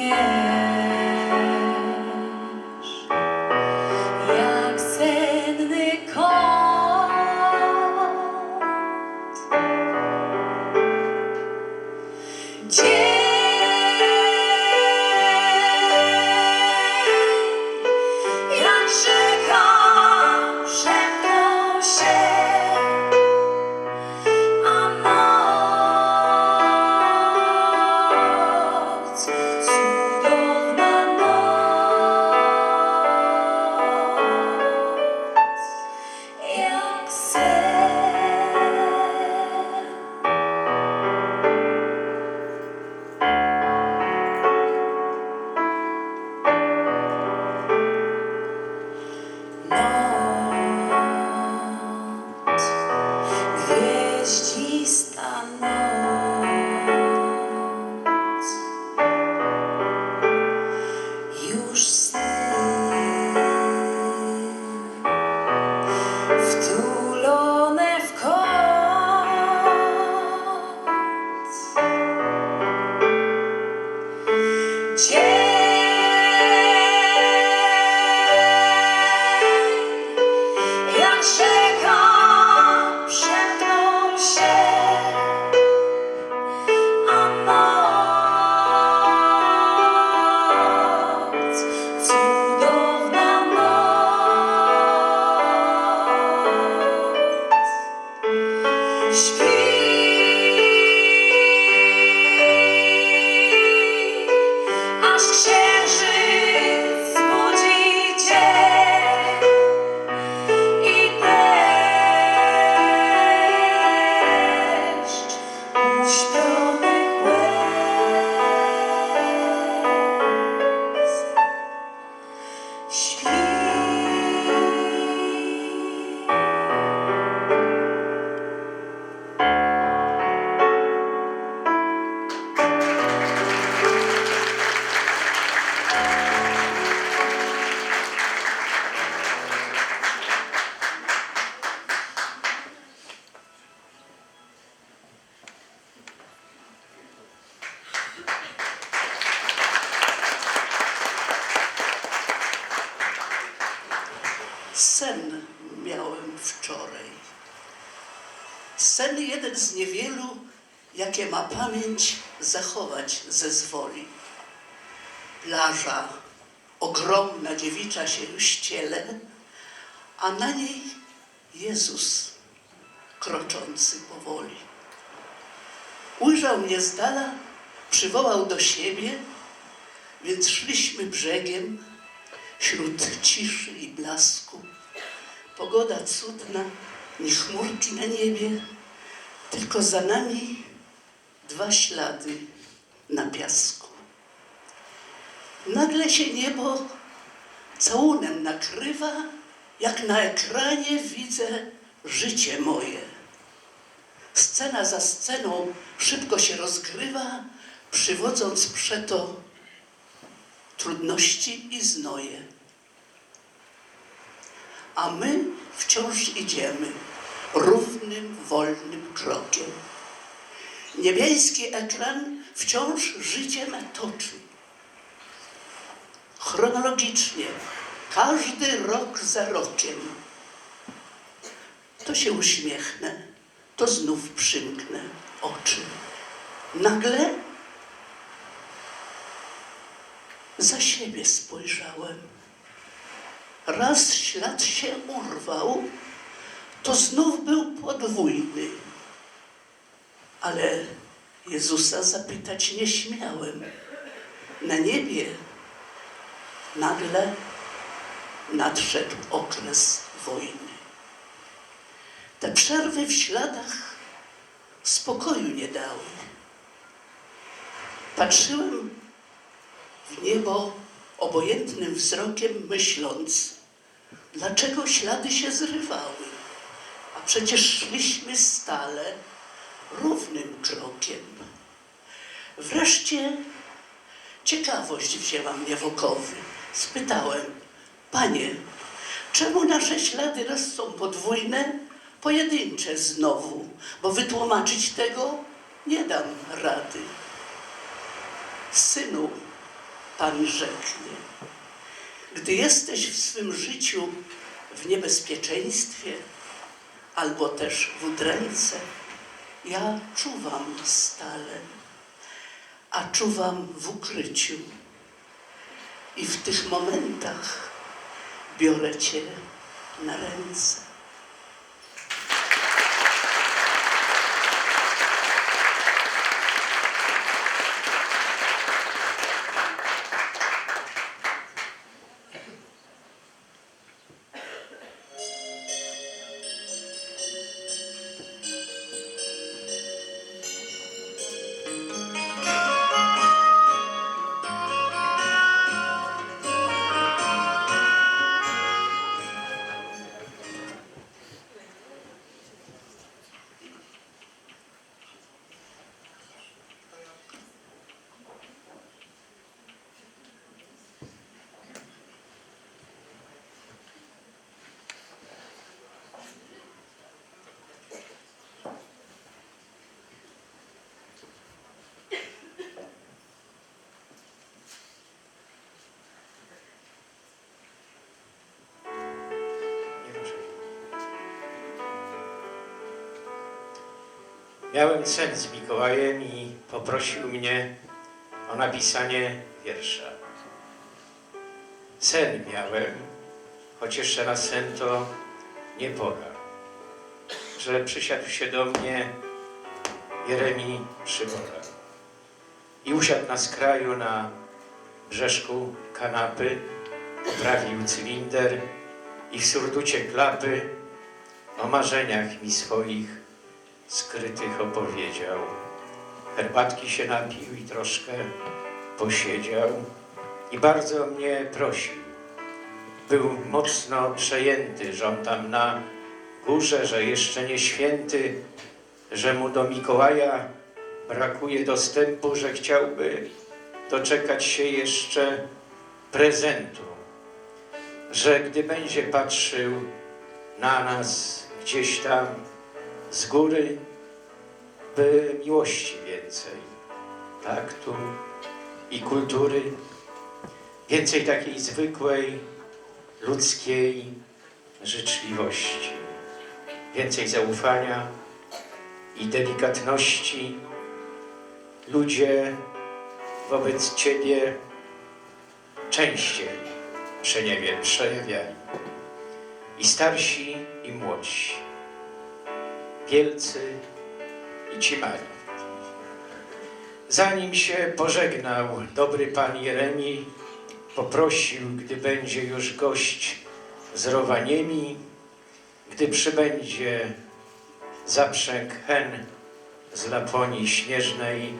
yeah. Z niewielu, jakie ma pamięć zachować ze zwoli. Plaża, ogromna dziewicza się ściele, a na niej Jezus kroczący powoli. Ujrzał mnie z dala, przywołał do siebie, więc szliśmy brzegiem wśród ciszy i blasku. Pogoda cudna, ni chmurki na niebie, tylko za nami dwa ślady na piasku. Nagle się niebo całunem nakrywa, jak na ekranie widzę życie moje. Scena za sceną szybko się rozgrywa, przywodząc przeto trudności i znoje. A my wciąż idziemy równym, wolnym krokiem. Niebiański ekran wciąż życiem toczy. Chronologicznie, każdy rok za rokiem. To się uśmiechnę, to znów przymknę oczy. Nagle za siebie spojrzałem. Raz ślad się urwał, to znów był podwójny. Ale Jezusa zapytać nie śmiałem. Na niebie nagle nadszedł okres wojny. Te przerwy w śladach spokoju nie dały. Patrzyłem w niebo obojętnym wzrokiem, myśląc, dlaczego ślady się zrywały, przecież szliśmy stale równym krokiem. Wreszcie ciekawość wzięła mnie w okowy. Spytałem, panie, czemu nasze ślady raz są podwójne, pojedyncze znowu, bo wytłumaczyć tego nie dam rady. Synu, Pan rzeknie, gdy jesteś w swym życiu w niebezpieczeństwie albo też w udręce, ja czuwam stale, a czuwam w ukryciu. I w tych momentach biorę Cię na ręce. Miałem sen z Mikołajem i poprosił mnie o napisanie wiersza. Sen miałem, choć jeszcze na sen to nie pora, że przysiadł się do mnie Jeremi Szybora i usiadł na skraju na brzeszku kanapy, poprawił cylinder i w surducie klapy o marzeniach mi swoich skrytych opowiedział. Herbatki się napił i troszkę posiedział i bardzo mnie prosił. Był mocno przejęty, że on tam na górze, że jeszcze nie święty, że mu do Mikołaja brakuje dostępu, że chciałby doczekać się jeszcze prezentu, że gdy będzie patrzył na nas gdzieś tam z góry, by miłości więcej, taktu i kultury, więcej takiej zwykłej, ludzkiej życzliwości, więcej zaufania i delikatności. Ludzie wobec Ciebie częściej przejawiali. I starsi, i młodsi, wielcy i ci mali. Zanim się pożegnał dobry pan Jeremi, poprosił, gdy będzie już gość z rowaniemi, gdy przybędzie zaprzęg hen z Laponii śnieżnej,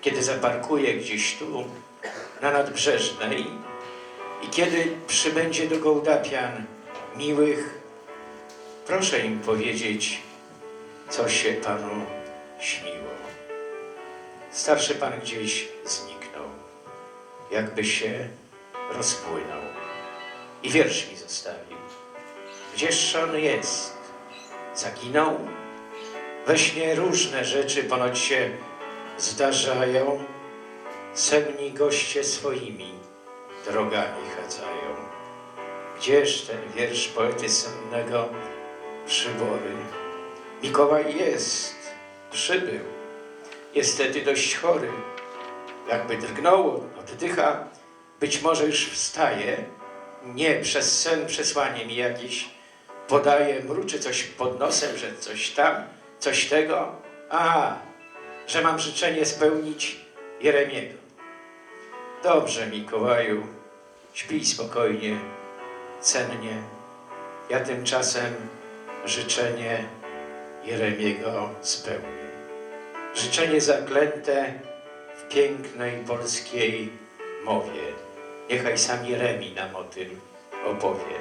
kiedy zaparkuje gdzieś tu na nadbrzeżnej i kiedy przybędzie do Gołdapian miłych, proszę im powiedzieć, co się panu śniło. Starszy pan gdzieś zniknął, jakby się rozpłynął i wiersz mi zostawił. Gdzież on jest? Zaginął? We śnie różne rzeczy ponoć się zdarzają. Senni goście swoimi drogami chadzają. Gdzież ten wiersz poety sennego przybory? Mikołaj jest, przybył, niestety dość chory. Jakby drgnął, oddycha, być może już wstaje. Nie, przez sen przesłanie mi jakieś podaje, mruczy coś pod nosem, że coś tam, coś tego. A, że mam życzenie spełnić Jeremiego. Dobrze, Mikołaju, śpij spokojnie, cennie. Ja tymczasem życzenie Jeremiego spełnię. Życzenie zaklęte w pięknej polskiej mowie. Niechaj sam Jeremi nam o tym opowie.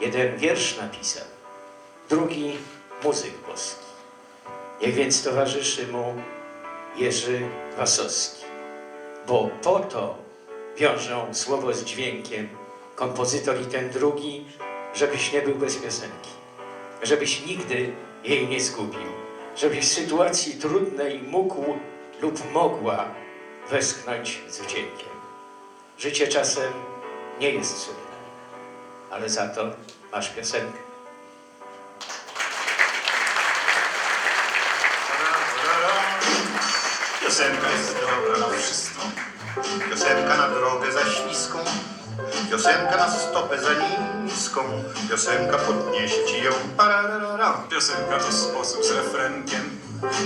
Jeden wiersz napisał, drugi muzyk boski. Niech więc towarzyszy mu Jerzy Wasowski, bo po to wiążą słowo z dźwiękiem kompozytor i ten drugi, żebyś nie był bez piosenki, żebyś nigdy jej nie zgubił, żebyś w sytuacji trudnej mógł lub mogła westchnąć z wdziękiem. Życie czasem nie jest cudne, ale za to masz piosenkę. Piosenka jest dobra na wszystko. Piosenka na drogę za śliską. Piosenka na stopę za niską. Piosenka podniesie ci ją. Pararara. Piosenka to sposób z refrenkiem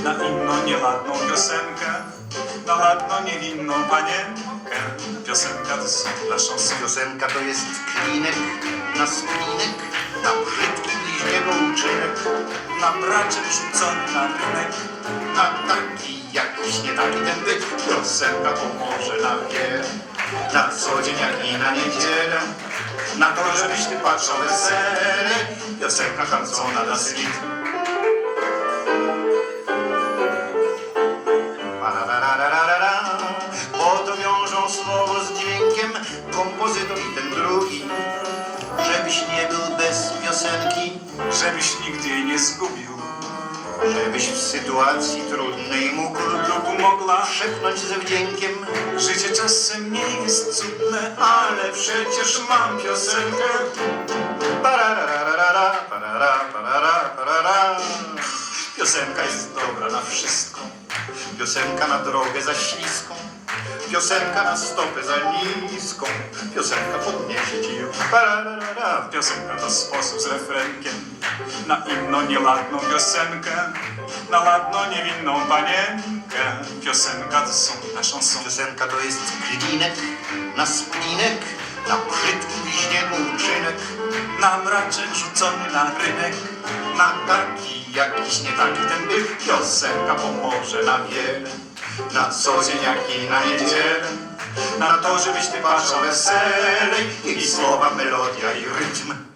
na inną nieładną piosenkę, na ładną niewinną panienkę. Piosenka to są dla szansy. Piosenka to jest klinek na splinek. Na brzydki bliźniego uczynek. Na bracie wrzucony na rynek. Na taki jakiś nie taki ten byt. Piosenka pomoże nam wiele. Na co dzień jak i na niedzielę. Na to, żebyś ty patrzył wesele. Piosenka kancona na swit. Pararararara. Bo to wiążą słowo z dźwiękiem kompozytor i ten drugi. Żebyś nie był bez piosenki, Żebyś nigdy jej nie zgubił żebyś w sytuacji trudnej mógł lub mogła. szepnąć ze wdziękiem, Życie czasem nie jest cudne, ale przecież mam piosenkę. pararararara, parara, parara, parara. Piosenka jest dobra na wszystko. Piosenka na drogę za śliską. Piosenka na stopę za niską. Piosenka podniesie ci ją. Pararara. Piosenka to sposób z refrenkiem na inną nieladną piosenkę, na ładną niewinną panienkę. Piosenka to są na chanson. Piosenka to jest klinek na splinek, na brzydki bliźniemu uczynek, Na mraczek rzucony na rynek, na taki jakiś nie taki ten był. Piosenka pomoże na wiele, na co dzień jak i na niedzielę. Na to, żebyś ty patrzał weselej, i słowa, melodia i rytm